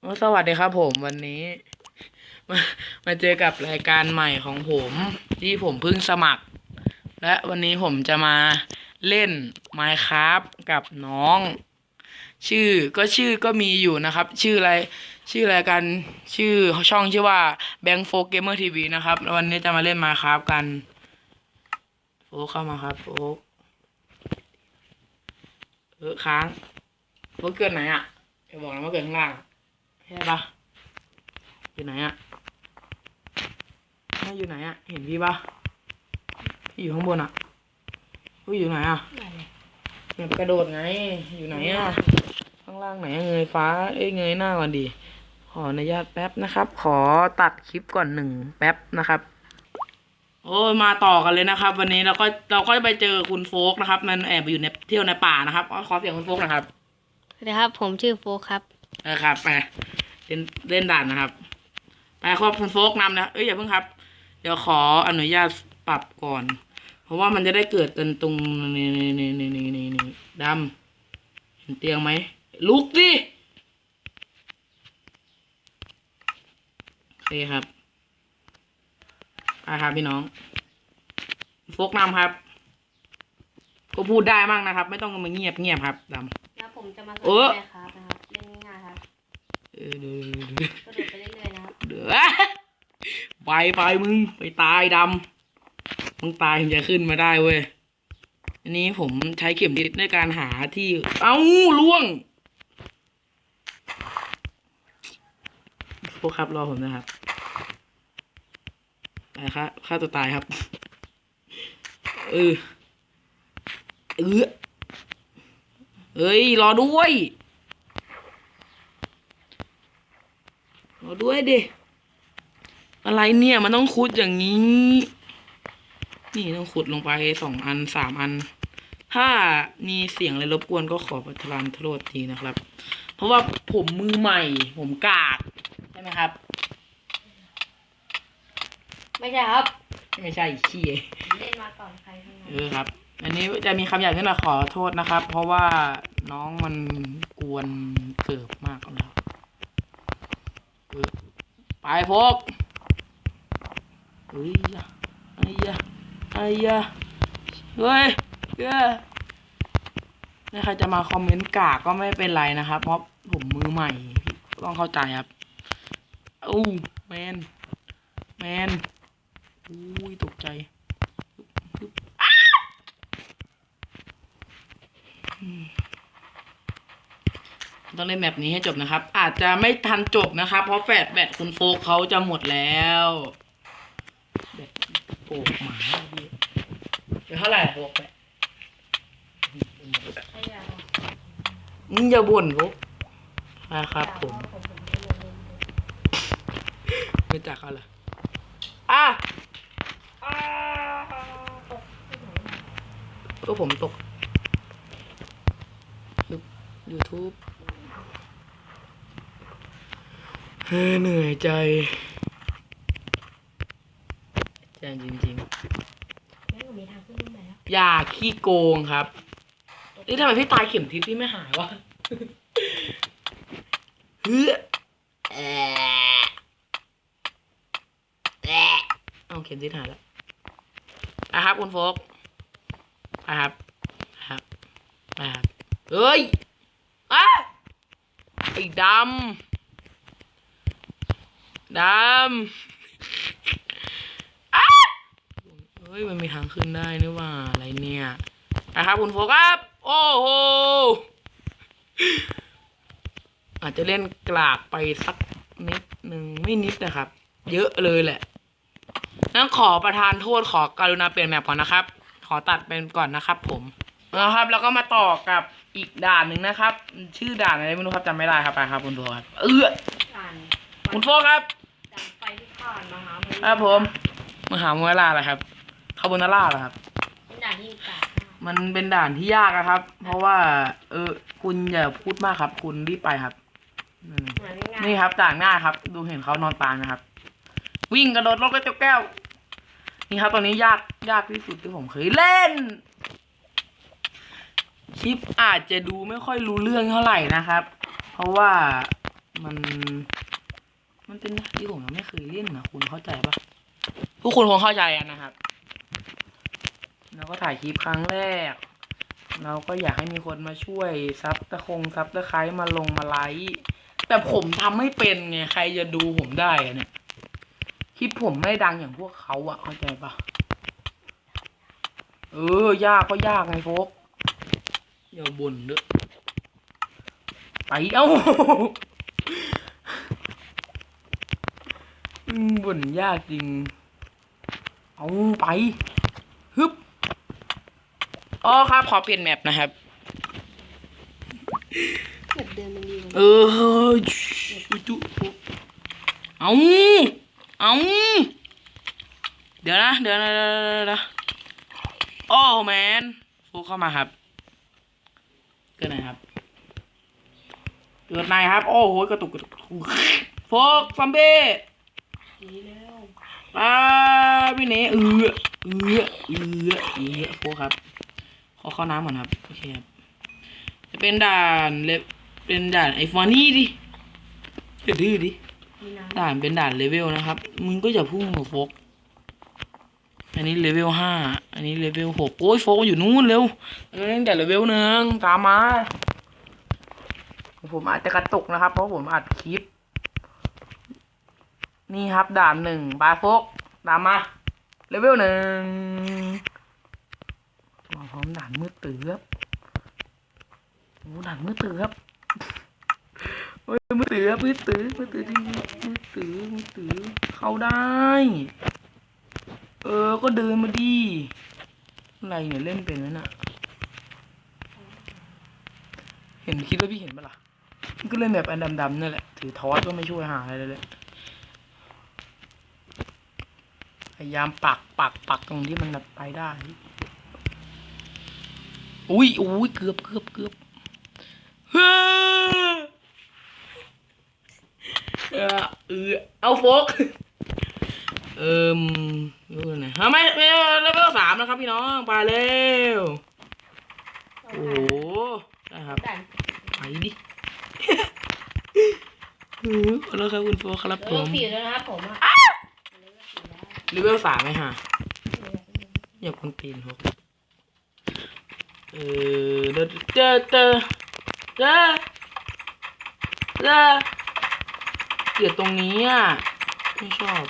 สวัสดีครับผมวันนี้ มามาเจอกับรายการใหม่ของผม ที่ผมเพิ่งสมัคร และวันนี้ผมจะมาเล่น Minecraft กับน้อง ชื่อก็ชื่อก็มีอยู่นะครับ ชื่ออะไรชื่อรายการชื่อช่องชื่อว่า Bank f o Gamer TV นะครับวันนี้จะมาเล่น Minecraft กันโฟกเข้ามาครับโฟกเออค้างโฟกเกิดไหนอะจะบอกนะว่าเกิดข้างล่าง ใช่ปะอยู่ไหนอะไม่อยู่ไหนอะเห็นพี่ปะพี่อยู่ข้างบนอะพี่อยู่ไหนอะแบบกระโดดไง อยู่ไหนอะข้างล่างไหนอะเงยฟ้า เอ้ยเงยหน้าก่อนดี ขออนุญาตแป๊บนะครับ ขอตัดคลิปก่อนหนึ่งแป๊บนะครับโอ้ยมาต่อกันเลยนะครับ วันนี้เราก็เราก็ไปเจอคุณโฟกนะครับ มันแอบไปอยู่ในเที่ยวในป่านะครับขอเสียงคุณโฟกหนะครับสวัสดีครับ ผมชื่อโฟกครับเออครับไป เล่นเล่นด่านนะครับ ไปครับคุณโฟกนำนะ เอ้ยอย่าเพิ่งครับ เดี๋ยวขออนุญาตปรับก่อน เพราะว่ามันจะได้เกิดตรงตรงนี่นี่นี่นี่นี่นี่นี่ดำเห็นเตียงไหมลุกดิโอเคครับไปครับพี่น้องโฟกนำครับก็พูดได้มั่งนะครับ ไม่ต้องมาเงียบเงียบครับดำแล้วผมจะมาสเออนอแม่ครับนะครับ กระโดดไปเรื่อยๆนะครับเดี๋ยวไปไปมึงไปตายดำมึงตายถึงจะขึ้นมาได้เว้ยอันนี้ผมใช้เข็มทิศในการหาที่ เอ้าล่วงพวกครับรอผมนะครับไปครับฆ่าตัวตายครับเออเออเอ้ยรอด้วย รอด้วยดิอะไรเนี่ยมันต้องขุดอย่างนี้ นี่ต้องขุดลงไปสองอันสามอัน ถ้ามีเสียงอะไรรบกวนก็ขอประทานโทษทีนะครับ เพราะว่าผมมือใหม่ ผมกากใช่ไหมครับ ไม่ใช่ครับ ไม่ใช่ขี้ผมเล่นมาก่อนใครทั้งนั้เอนอครับ อันนี้จะมีคำหยาบนิดหน่อยขอโทษนะครับ เพราะว่าน้องมันกวนเกิบมากแล้วเออ ไปพกเฮ้ยยะไอ้ยะไอ้ยะเฮ้ยเฮ้ยถ้าใครจะมาคอมเมนต์กากก็ไม่เป็นไรนะครับ เพราะผมมือใหม่พี่ต้องเข้าใจครับอู้แมนแมนอุ้ยตกใจ ต้องเล่นแบบนี้ให้จบนะครับ อาจจะไม่ทันจบนะครับ เพราะแฟดแบตคุณโฟกเขาจะหมดแล้วแบตโอ้หมาเดี๋ยวเท่าไหร่โฟกแบตใช่แล้วมึงอย่าบ่นโฟกนะครับผม ไม่จากเขาเหรออะก็ผมตกยูทูบ เฮ้ยเหนื่อยใจใจจริงๆแล้วหนูมีทางขึ้นตรงไหนแล้วอย่าขี้โกงครับเอ้ยทำไมพี่ตายเข็มทิศพี่ไม่หายวะเฮ้ยแอะแอะเอาเข็มทิศหายแล้วนะครับคุณโฟกนะครับครับนะครับเฮ้ยอะไอ้ดำ ดำอะเฮ้ย มันมีทางขึ้นได้นี่ว่าอะไรเนี่ย นะครับคุณโฟกัสโอ้โห อาจจะเล่นกลากไปสักนิดหนึ่งไม่นิดนะครับ เยอะเลยแหละนั่นขอประทานโทษขอการุณาเปลี่ยนแมปก่อนนะครับ ขอตัดเป็นก่อนนะครับผมนะครับ แล้วก็มาต่อกับอีกด่านหนึ่งนะครับ ชื่อด่านอะไรไม่รู้ครับจำไม่ได้ครับไปครับคุณโฟกัสเออ คุณโฟกัสดังไฟที่ผ่านมาหาผมครับผมมหาเมล่าเหรอครับคาโบนาร่าเหรอครับ เป็นด่านที่กาดมันเป็นด่านที่ยากอะครับ เพราะว่า เออ คุณอย่าพูดมากครับ คุณรีบไปครับอืมเหมือนง่ายนี่ครับด่านง่ายครับ ดูเห็นเขานอนตายนะครับ วิ่งกระโดดลงกระจกแก้ว นี่ครับตอนนี้ยากยากที่สุดที่ผมเคยเล่น คลิปอาจจะดูไม่ค่อยรู้เรื่องเท่าไหร่นะครับ เพราะว่ามัน มันเป็นด่านที่ผมยังไม่เคยเล่นนะคุณเข้าใจปะทุกคนคงเข้าใจอะนะครับ เราก็ถ่ายคลิปครั้งแรก เราก็อยากให้มีคนมาช่วยซับตะคงซับตะไคร้มาลงมาไลค์แต่ผมทำไม่เป็นไงใครจะดูผมได้อะเนี่ยคลิปผมไม่ดังอย่างพวกเขาอะเข้าใจปะเออ ยากก็ยากไงโฟกอย่าบ่นเด้อไปเอ้า อืม บ่นยากจริง เอาไป ฮึบ อ๋อครับ ขอเปลี่ยนแมปนะครับ แบบเดินมันดีกว่าเออจุเอาเอาเดี๋ยวนะ เดี๋ยวนะเดี๋ยวนะเดี๋ยวนะโอ้แมนโฟกเข้ามาครับเกิดไหนครับ เกิดไหนครับ โอ้โหกระตุกกระตุกโฟกซัมเบ้ ดีแล้วป้าพี่เนเอือเอือเอือเอือโฟกครับ ขอเข้าน้ำก่อนครับโอเคครับจะเป็นด่านเลเป็นด่านไอฟอนี่ดิอย่าดื้อดิมีน้ด่านเป็นด่านเลเวลนะครับมึงก็อย่าพุ่งหัวโฟกอันนี้เลเวลห้าอันนี้เลเวลหกโอ้ยโฟกอยู่นู่นเร็วเออตั้งแต่เลเวลหนึ่งตามมาผมอาจจะกระตุกนะครับ เพราะผมอัดคลิป นี่ครับด่านหนึ่งบาโฟกตามมาเลเวลหนึ่งมาพร้อมด่านมืดตื้อครับโอ้ด่านมืดตื้อครับโอ้ยมือถือครับมือถือมือถือจริงมือถือมือถือเข้าได้ เออก็เดินมาดีอะไรเนี่ยเล่นเป็นแล้วน่ะเห็นคิดว่าพี่เห็นปะล่ะก็เล่นแบบอันดำๆนั่นแหละถือทอสก็ไม่ช่วยหาอะไรเลยเลย พยายามปักปักปักตรงที่มันแบบไปได้ อุ้ยอุ้ยเกือบเกือบเกือบเฮ้อเออเออเอาโฟกเอิมดูหน่อยฮะไมไม่เลเวลสามนะครับพี่น้องไปเร็วโอ้โหได้ครับไปดิอือขอโทษครับคุณโฟกครับเลผเวลมสี่แล้วนะครับผมอะ เลเวลสามไหมฮะอย่าคนตีนโฟกเออเดอเจอเจอเจอเจอเกลียดตรงนี้อะ ไม่ชอบ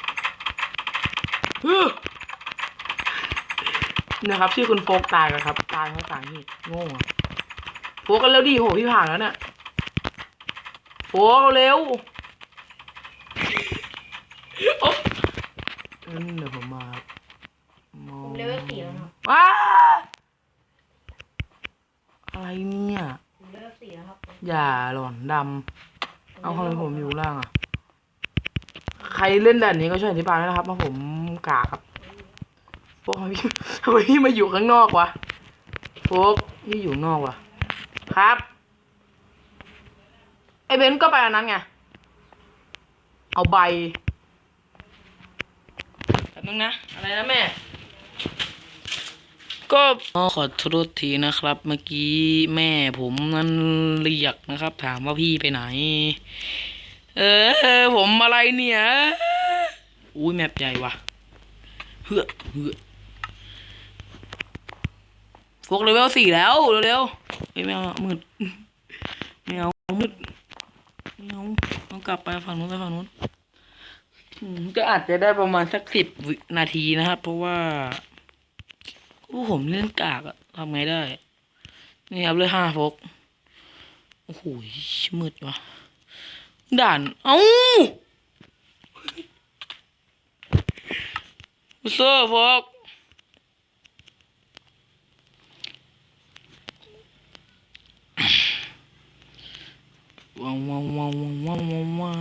ฮึนะครับชื่อคุณโฟกตายกันครับ ตายเพราะสาเหตุโง่โฟกกันเร็วดิโหพี่ผ่านแล้วเนี่ยโฟกเร็วโอ๊ะ งั้นเดี๋ยวผมมาผมองมเลเวลสี่แล้วครับว้าอะไรเนี่ย ผมเลเวลสี่แล้วครับผมอย่าหลอนดำเอาทำไมผมอยู่ล่างอะ ใครเล่นด่านนี้ก็ช่วยอธิบายด้วยนะครับว่าผมกากครับพวกพี่ทำไมพี่มาอยู่ข้างนอกวะพวกพี่อยู่นอกวะครับ ไอเบนซ์ก็ไปอันนั้นไง เอาใบ มึงนะ อะไรนะแม่ ก็ขอโทษทีนะครับ เมื่อกี้แม่ผมนั้นเรียกนะครับ ถามว่าพี่ไปไหน เออ ผมอะไรเนี่ย อุ้ยแมปใหญ่ว่ะ เฮือเฮือพวกเลเวลสี่แล้วเร็วๆเอ้ยไม่เอามืดไม่เอามืดไม่เอาต้องกลับไปฝั่งนู้นไปฝั่งนู้น ก็อาจจะได้ประมาณสักสิบนาทีนะครับ เพราะว่าผู้ผมเล่นกากอะทำไงได้ นี่ครับเลยห้าฟกโอ้โหมืดวะด่าน เอ้าเซอร์ฟก ว้าวว้าวว้าวว้าวว้าวว้า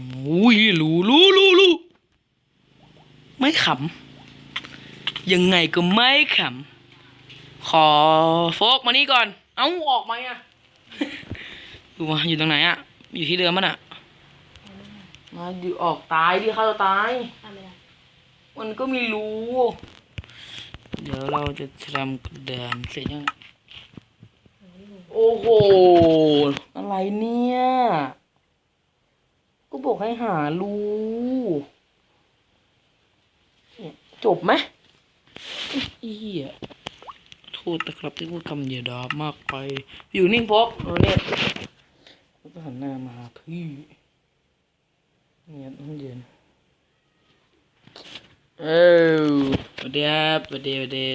วอุ้ยรู้รู้รู้รู้ไม่ขำยังไงก็ไม่ขำขอโฟกมานี่ก่อน เอ้าออกมาอะดูมาอยู่ตรงไหนอะ อยู่ที่เดิมมันอะมาอยู่ออกตายดิเข้าตาย มันก็มีรูเดี๋ยวเราจะทำกระดานเสร็จยัง โอ้โห อะไรเนี่ยบอกให้หาลู่จบไหมอีเหี้ยโทษนะครับที่พูดคำเหยียดามากไป อยู่นิ่งพกเออเนี่ยแล้วก็หันหน้ามาหาพี่เนี่ยต้องเย็นเออสวัสดีครับสวัสดีสวัสดี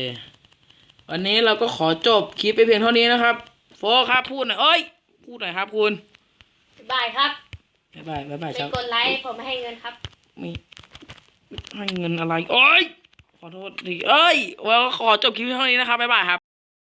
วันนี้เราก็ขอจบคลิปไปเพียงเท่านี้นะครับ โฟกครับพูดหน่อยเอ้ยพูดหน่อยครับคุณบายครับบ๊ายบายบ๊ายบายไม่ครับกดไลค์ผมไม่ให้เงินครับ ไม่ให้เงินอะไรโอ้ยขอโทษดิเอ้ยว่าขอจบคลิปเท่านี้นะครับบ๊ายบายครับ